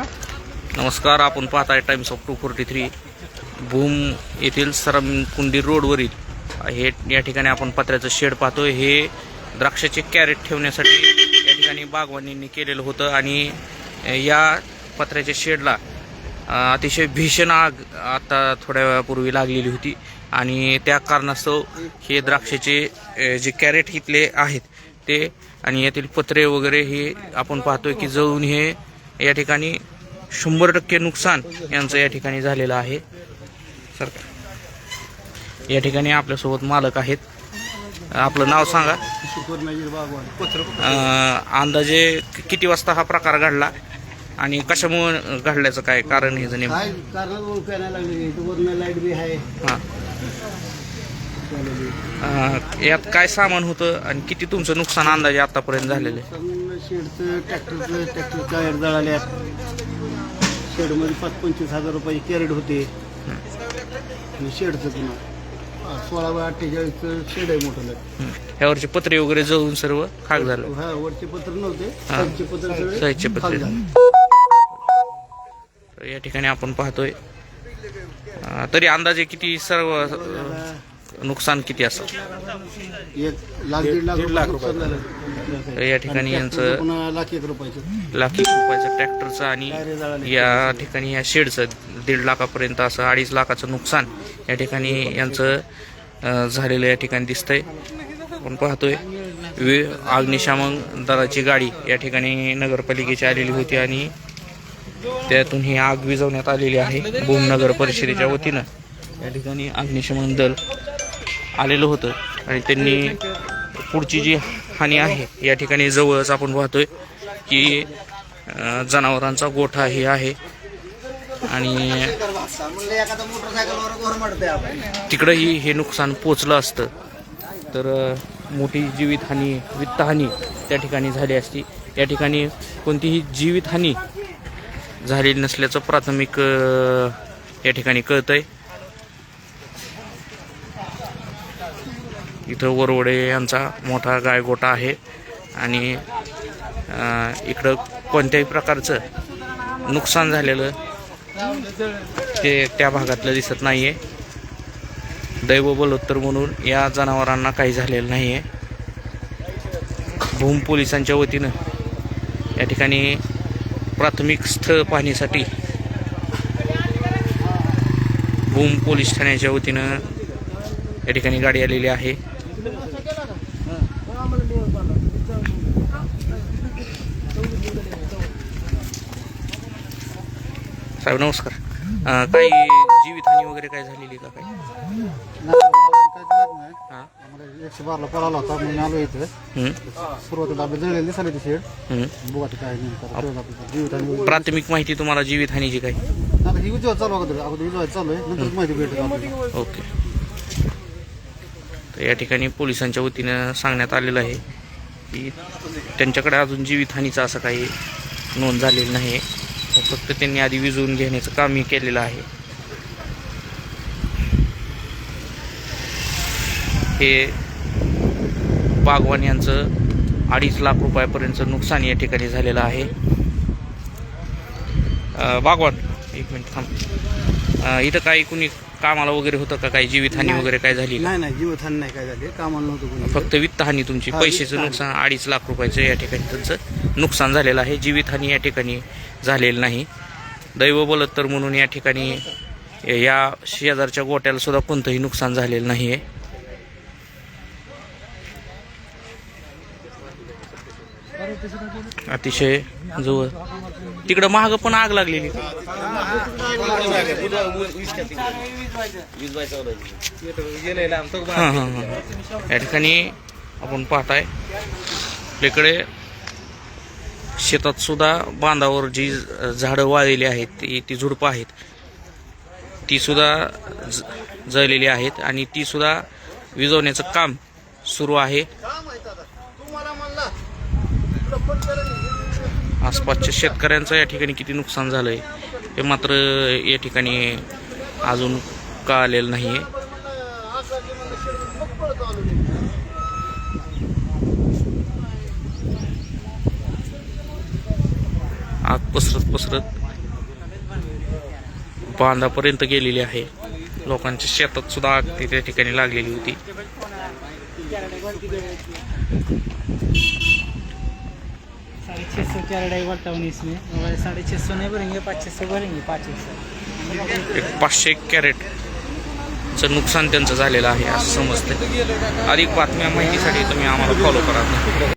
नमस्कार आपण पाहताय Times of two forty three Bhoom येथील सरमकुंडी रोडवरील हे या ठिकाणी आपण पत्र्याचं शेड पाहतोय. हे द्राक्षाचे कॅरेट ठेवण्यासाठी या ठिकाणी बागवानींनी केलेलं होतं आणि या पत्र्याच्या शेडला अतिशय भीषण आग आता थोड्या वेळापूर्वी लागलेली होती आणि त्या कारणास्तव हे द्राक्षाचे जे कॅरेट इथले आहेत ते आणि यातील पत्रे वगैरे हे आपण पाहतोय की जळून हे या ठिकाणी शंभर टक्के नुकसान यांचं या ठिकाणी झालेलं आहे. सर या ठिकाणी आपल्यासोबत मालक आहेत. आपलं नाव सांगा. अं, अंदाजे किती वाजता हा प्रकार घडला आणि कशामुळे घडल्याचं काय कारण हे नेमकं? काय कारण वरनं लाइट बी आहे हां. अं, यात काय सामान होतं आणि किती तुमचं नुकसान अंदाजे आतापर्यंत झालेलं आहे? शेडचं ट्रॅक्टरचं ट्रॅक्टर टायर जळाल्यात शेडमध्ये पाच पंचवीस हजार रुपयाचे कॅरेट होते आणि शेडचं पुन्हा सोळा बाय अठ्ठेचाळीसचं शेड आहे मोठं हं. ह्यावरचे पत्रे वगैरे जळून सर्व खाक झालं हा वरचे पत्र नव्हते. साईडचे पत्र सगळे साईडचे पत्रे. खाली झाले. तर या ठिकाणी आपण पाहतोय अं, तरी अंदाजे किती सर्व अं, नुकसान किती असं? एक लाख दीड. तर या ठिकाणी यांचं लाख एक रुपयाचं. लाख एक रुपयाचं ट्रॅक्टरचं आणि या ठिकाणी या शेडचं दीड लाखापर्यंत असं अडीच लाखाचं नुकसान या ठिकाणी यांचं झालेलं या ठिकाणी दिसतंय. आपण पाहतोय वि अग्निशामक दलाची गाडी या ठिकाणी नगरपालिकेची आलेली होती आणि त्यातून ही आग विझवण्यात आलेली आहे. भूम नगर परिषदेच्या वतीनं. या ठिकाणी अग्निशमन दल आलेलं होतं. आणि त्यांनी पुढची जी हानी आहे या ठिकाणी जवळच आपण पाहतोय की जनावरांचा गोठा हे आहे. आणि तिकडंही हे नुकसान पोचलं असतं. तर मोठी जीवितहानी वित्तहानी त्या ठिकाणी झाली असती. या ठिकाणी कोणतीही जीवितहानी झालेली नसल्याचं प्राथमिक या ठिकाणी कळतं आहे इथं वरवडे यांचा मोठा गायगोटा आहे. आणि इकडं कोणत्याही प्रकारचं नुकसान झालेलं ते त्या भागातलं दिसत नाहीये. दैव बलोत्तर म्हणून या जनावरांना काही झालेलं नाही आहे भूम पोलिसांच्या वतीनं या ठिकाणी प्राथमिक स्थळ पाहण्यासाठी भूम पोलीस ठाण्याच्या वतीनं या ठिकाणी गाडी आलेली आहे. साहेब नमस्कार. काही जीवितहानी वगैरे काय झालेली का काय हां? एकशे बारला पळाला होता म्हणून आलो इथं हं, सुरुवातीला आपलं जळलेली दिसायला ती शेड. हं. बघू काय नेमकं जीवित आणि प्राथमिक माहिती तुम्हाला जीवितहानीची काय आता ही उजवा चालू अगोदर. अगोदर उजवा चालू आहे नंतर माहिती भेटेल ओके. तर या ठिकाणी पोलिसांच्या वतीनं सांगण्यात आलेलं आहे की त्यांच्याकडे अजून जीवितहानीचं असं काही नोंद झालेली नाही. फक्त त्यांनी आधी विजवून घेण्याचं कामही केलेलं आहे. हे बागवान यांचं अडीच लाख रुपयापर्यंतचं नुकसान या ठिकाणी झालेलं आहे. बागवान एक मिनिट थांब. इथं काही कुणी कामाला वगैरे होतं का? काही जीवितहानी नाही. वगैरे काय झाली का? नाही नाही जीवथान नाही काय झाले. कामाला नव्हतं कोणी. फक्त वित्तहानी तुमची. हा, पैशाचं वित्तहानी. नुकसान अडीच लाख रुपयाचं या ठिकाणी त्यांचं नुकसान झालेलं आहे. जीवितहानी या ठिकाणी झालेलं नाही. दैव बलत्तर म्हणून या ठिकाणी या शेजारच्या गोट्याला सुद्धा कोणतंही नुकसान झालेलं नाही आहे अतिशय जवळ. तिकडं महाग पण आग लागलेली. हां हां हां. या ठिकाणी आपण पाहताय. आपल्याकडे शेतात सुद्धा बांधावर जी झाडं वाळलेली आहेत ती ती झुडपं आहेत. ती सुद्धा ज- जळलेली आहेत आणि ती सुद्धा विजवण्याचं काम सुरू आहे. आसपासच्या शेतकऱ्यांचं या ठिकाणी किती नुकसान झालं आहे हे मात्र या ठिकाणी अजून कळालेलं नाही आहे आग पसरत पसरत बांधापर्यंत गेलेली आहे. लोकांच्या शेतात सुद्धा आग ती त्या ठिकाणी लागलेली होती. छः सौ क्या लड़ाई बढ़ता हूँ इसमें साढ़े छः सौ नहीं भरेंगे पाँच छः सौ भरेंगे पाँच एक सौ एक पाचशे कॅरेटचं नुकसान त्यांचं झालेलं आहे असं समजतं अधिक बातम्या माहितीसाठी तुम्ही आम्हाला फॉलो करा.